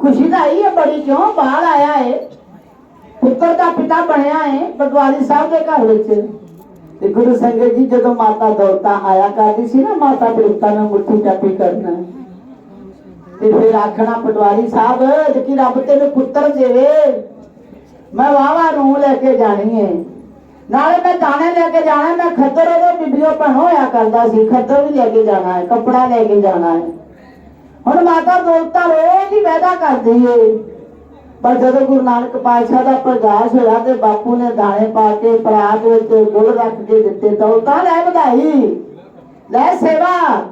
ਖੁਸ਼ੀ ਤਾਂ ਆਈ ਹੈ ਬੜੀ, ਕਿਉਂ? ਬਾਹਰ ਆਇਆ ਹੈ ਪੁੱਤਰ ਦਾ ਪਿਤਾ ਬਣਿਆ ਹੈ ਪਟਵਾਰੀ ਸਾਹਿਬ ਦੇ ਘਰ ਵਿੱਚ। ਤੇ ਗੁਰੂ ਸੰਗਤ ਜੀ ਜਦੋਂ ਮਾਤਾ ਦੌਲਤਾ ਆਇਆ ਕਰਦੀ ਸੀ ਨਾ, ਮਾਤਾ ਤ੍ਰਿਪਤਾ ਨੂੰ ਮੁੱਠੀ ਚਾਪੀ ਕਰਨਾ। ਤੇ ਫਿਰ ਆਖਣਾ ਪਟਵਾਰੀ ਸਾਹਿਬ ਕਿ ਰੱਬ ਤੈਨੂੰ ਪੁੱਤਰ ਦੇਵੇ, ਮੈਂ ਵਾਵਾ ਨੂੰ ਲੈ ਕੇ ਜਾਣੀ ਹੈ ਨਾਲੇ ਮੈਂ ਦਾਣੇ ਲੈ ਕੇ ਜਾਣਾ, ਮੈਂ ਖੱਦਰ ਉਹਦੇ ਬੀਬੀਓ ਭਣ ਹੋਇਆ ਕਰਦਾ ਸੀ। ਖੱਦਰ ਵੀ ਲੈ ਕੇ ਜਾਣਾ ਹੈ ਕੱਪੜਾ ਲੈ ਕੇ ਜਾਣਾ ਹੈ ਹੁਣ ਮਾਤਾ ਦੌਲਤਾਂ ਰੋਜ਼ ਹੀ ਵਾਅਦਾ ਕਰਦੀ ਏ ਪਰ ਜਦੋਂ ਗੁਰੂ ਨਾਨਕ ਪਾਤਸ਼ਾਹ ਦਾ ਪ੍ਰਗਾਸ਼ ਹੋਇਆ ਤੇ ਬਾਪੂ ਨੇ ਦਾਣੇ ਪਾ ਕੇ ਪਰਾਤ ਵਿੱਚ ਗੁੜ ਰੱਖ ਕੇ ਦਿੱਤੇ ਦੌਲਤਾਂ ਲੈ ਵਧਾਈ, ਲੈ ਸੇਵਾ।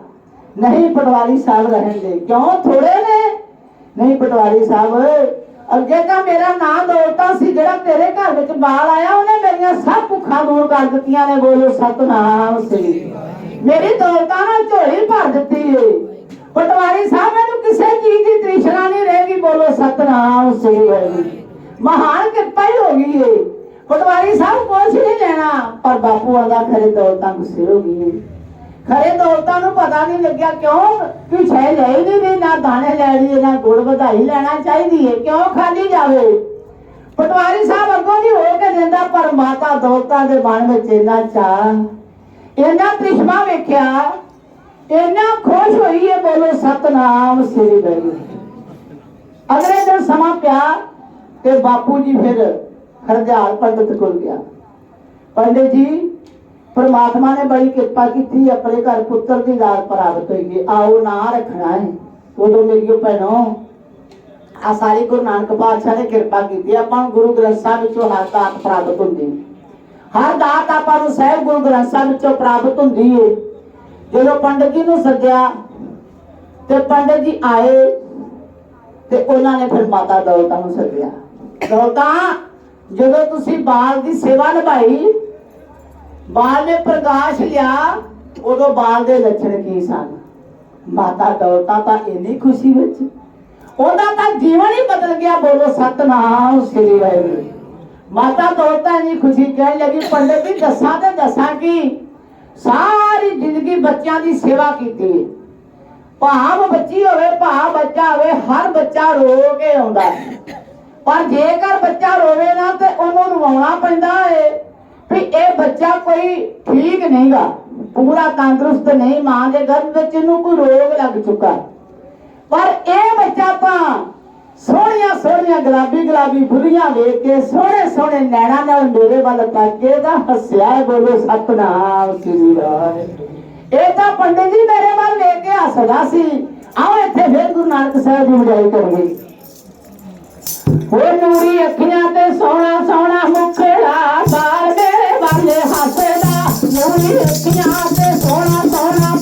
ਨਹੀਂ ਪਟਵਾਰੀ ਸਾਹਿਬ ਰਹਿਣਗੇ। ਕਿਉਂ? ਥੋੜੇ ਨੇ। ਨਹੀਂ ਪਟਵਾਰੀ ਸਾਹਿਬ, ਅੱਗੇ ਤਾਂ ਮੇਰਾ ਨਾਂ ਦੌਲਤਾਂ ਸੀ ਜਿਹੜਾ ਤੇਰੇ ਘਰ ਵਿੱਚ ਬਾਲ ਆਇਆ, ਉਹਨੇ ਮੇਰੀਆਂ ਸਭ ਭੁੱਖਾਂ ਦੂਰ ਕਰ ਦਿੱਤੀਆਂ ਨੇ। ਬੋਲੋ, ਸਤਨਾਮ ਸ੍ਰੀ। ਮੇਰੀ ਦੌਲਤਾਂ ਨਾਲ ਝੋਲੀ ਭਰ ਦਿੱਤੀ ਏ। ਪਟਵਾਰੀ ਸਾਹਿਬ ਮੈਨੂੰ ਕਿਸੇ ਚੀਜ਼ ਦੀ ਤ੍ਰਿਸ਼ਨਾ ਨਹੀਂ ਰਹੇਗੀ ਬੋਲੋ ਸਤਨਾਮ ਸ੍ਰੀ ਵਾਹਿਗੁਰੂ ਮਹਾਨ ਕਿਰਪਾ ਹੀ ਹੋ ਗਈ ਏ। ਪਟਵਾਰੀ ਸਾਹਿਬ ਕੁਛ ਨਹੀਂ ਲੈਣਾ ਪਰ ਬਾਪੂ ਆਂਦਾ ਖਰੇ ਦੌਲਤਾਂ ਗੁੱਸੇ ਹੋ ਗਈ ਖਰੇ ਦੌਲਤਾਂ ਨੂੰ ਪਤਾ ਨਹੀਂ ਲੱਗਿਆ ਕਿਉਂ ਕਿ ਛੇ ਲੈ ਨਹੀਂ ਰਹੀ, ਨਾ ਦਾਣੇ ਲੈ ਰਹੀ ਨਾ ਗੁੜ ਵਧਾਈ ਲੈਣਾ ਚਾਹੀਦੀ ਏ। ਕਿਉਂ ਖਾਲੀ ਜਾਵੇ? ਪਟਵਾਰੀ ਸਾਹਿਬ ਅੱਗੋਂ ਦੀ ਹੋ ਕੇ ਦਿੰਦਾ ਪਰ ਮਾਤਾ ਦੌਲਤਾਂ ਦੇ ਬਣ ਵਿੱਚ ਇੰਨਾ ਚਾਹ ਇੰਨਾ ਤ੍ਰਿਸ਼ਮਾ ਵੇਖਿਆ ਇੰਨਾ ਖੁਸ਼ ਹੋਈ ਏ ਬੋਲੋ ਸਤਨਾਮ ਸ੍ਰੀ ਵਾਹਿਗੁਰੂ ਅਗਲੇ ਦਿਨ ਸਮਾਂ ਪਿਆ ਤੇ ਬਾਪੂ ਜੀ ਫਿਰ ਹਰਜਾਲ ਪੰਡਤ ਕੋਲ ਗਿਆ। ਪੰਡਿਤ ਜੀ, ਪਰਮਾਤਮਾ ਨੇ ਬੜੀ ਕਿਰਪਾ ਕੀਤੀ, ਆਪਣੇ ਘਰ ਪੁੱਤਰ ਦੀ ਦਾਤ ਪ੍ਰਾਪਤ ਹੋਈ ਹੈ ਆਓ ਨਾਂ ਰੱਖਣਾ ਹੈ। ਉਦੋਂ ਮੇਰੀ ਭੈਣੋ ਆ ਸਾਰੀ ਗੁਰੂ ਨਾਨਕ ਪਾਤਸ਼ਾਹ ਨੇ ਕਿਰਪਾ ਕੀਤੀ। ਹੈ। ਆਪਾਂ ਨੂੰ ਗੁਰੂ ਗ੍ਰੰਥ ਸਾਹਿਬ ਵਿੱਚੋਂ ਹਰ ਦਾਤ ਪ੍ਰਾਪਤ ਹੁੰਦੀ। ਹੈ। ਹਰ ਦਾਤ ਆਪਾਂ ਨੂੰ ਸਹਿਬ ਗੁਰੂ ਗ੍ਰੰਥ ਸਾਹਿਬ ਵਿੱਚੋਂ ਪ੍ਰਾਪਤ ਹੁੰਦੀ ਹੈ ਜਦੋਂ ਪੰਡਤ ਜੀ ਨੂੰ ਸੱਦਿਆ ਤੇ ਪੰਡਤ ਜੀ ਆਏ ਤੇ ਉਹਨਾਂ ਨੇ ਫਿਰ ਮਾਤਾ ਦੌਲਤਾਂ ਨੂੰ ਸੱਦਿਆ। ਦੌਲਤਾਂ, ਜਦੋਂ ਤੁਸੀਂ ਬਾਲ ਦੀ ਸੇਵਾ ਨਿਭਾਈ, ਬਾਲ ਨੇ ਪ੍ਰਕਾਸ਼ ਲਿਆ, ਉਦੋਂ ਬਾਲ ਦੇ ਲੱਛਣ ਕੀ ਸਨ? ਮਾਤਾ ਦੌਲਤਾਂ ਤਾਂ ਇੰਨੀ ਖੁਸ਼ੀ ਵਿੱਚ, ਉਹਦਾ ਤਾਂ ਜੀਵਨ ਹੀ ਬਦਲ ਗਿਆ, ਬੋਲੋ ਸਤਨਾਮ ਸ੍ਰੀ ਵਾਹਿਗੁਰੂ। ਮਾਤਾ ਦੌਲਤਾਂ ਇੰਨੀ ਖੁਸ਼ੀ ਕਹਿਣ ਲੱਗੀ, ਪੰਡਤ ਜੀ ਦੱਸਾਂ ਤੇ ਦੱਸਾਂ ਕੀ ਸਾਰੀ ਜ਼ਿੰਦਗੀ ਬੱਚਿਆਂ ਦੀ ਸੇਵਾ ਕੀਤੀ। ਹੈ ਭਾਵ ਬੱਚੀ ਹੋਵੇ, ਭਾਵ ਬੱਚਾ ਹੋਵੇ, ਹਰ ਬੱਚਾ ਰੋ ਕੇ ਆਉਂਦਾ। ਪਰ ਜੇਕਰ ਬੱਚਾ ਰੋਵੇ ਨਾ, ਤੇ ਉਹਨੂੰ ਰਵਾਉਣਾ ਪੈਂਦਾ ਏ। ਵੀ ਇਹ ਬੱਚਾ ਕੋਈ ਠੀਕ ਨਹੀਂਗਾ। ਪੂਰਾ ਤੰਦਰੁਸਤ ਨਹੀਂ, ਮਾਂ ਦੇ ਗਰਭ ਵਿੱਚ ਇਹਨੂੰ ਕੋਈ ਰੋਗ ਲੱਗ ਚੁੱਕਾ। ਪਰ ਇਹ ਬੱਚਾ ਤਾਂ ਸੋਹਣੀਆਂ ਸੋਹਣੀਆਂ ਗੁਲਾਬੀ ਗੁਲਾਬੀ ਫੁੱਲੀਆਂ ਵੇਖ ਕੇ, ਸੋਹਣੇ ਸੋਹਣੇ ਨੈਣਾ ਨਾਲ ਮੇਰੇ ਵੱਲ ਤੱਕੇ ਦਾ ਹੱਸਿਆ ਬੋਲੋ, ਸਤਨਾਮ ਸ੍ਰੀ ਵਾਹਿਗੁਰੂ ਇਹ ਤਾਂ ਪੰਡਿਤ ਜੀ ਮੇਰੇ ਵੱਲ ਵੇਖ ਕੇ ਹੱਸਦਾ ਸੀ। ਆਓ ਇੱਥੇ ਫਿਰ ਗੁਰੂ ਨਾਨਕ ਸਾਹਿਬ ਦੀ ਵਡਿਆਈ ਕਰੀਏ। ਉਹ ਨੂਰੀ ਅੱਖੀਆਂ ਤੇ ਸੋਹਣਾ ਸੋਹਣਾ ਮੁਖੜਾ ਬਾਲ ਮੇਰੇ ਵਾਲੇ ਹੱਸਦਾ। ਨੂਰੀ ਅੱਖੀਆਂ ਤੇ ਸੋਹਣਾ ਸੋਹਣਾ